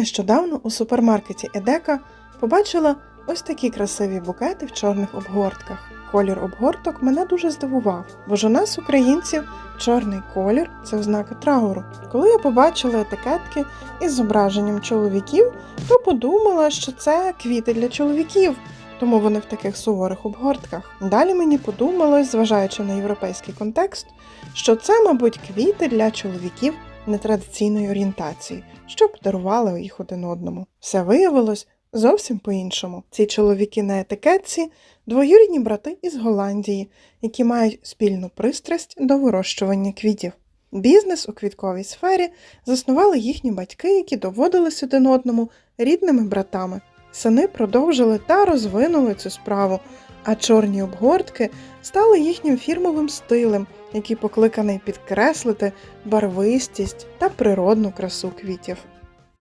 Нещодавно у супермаркеті Едека побачила ось такі красиві букети в чорних обгортках. Колір обгорток мене дуже здивував, бо ж у нас, українців, чорний колір це ознака трауру. Коли я побачила етикетки із зображенням чоловіків, то подумала, що це квіти для чоловіків, тому вони в таких суворих обгортках. Далі мені подумалось, зважаючи на європейський контекст, що це, мабуть, квіти для чоловіків нетрадиційної орієнтації, щоб дарували їх один одному. Все виявилось зовсім по-іншому. Ці чоловіки на етикетці двоюрідні брати із Голландії, які мають спільну пристрасть до вирощування квітів. Бізнес у квітковій сфері заснували їхні батьки, які доводились один одному рідними братами. Сини продовжили та розвинули цю справу, а чорні обгортки стали їхнім фірмовим стилем, який покликаний підкреслити барвистість та природну красу квітів.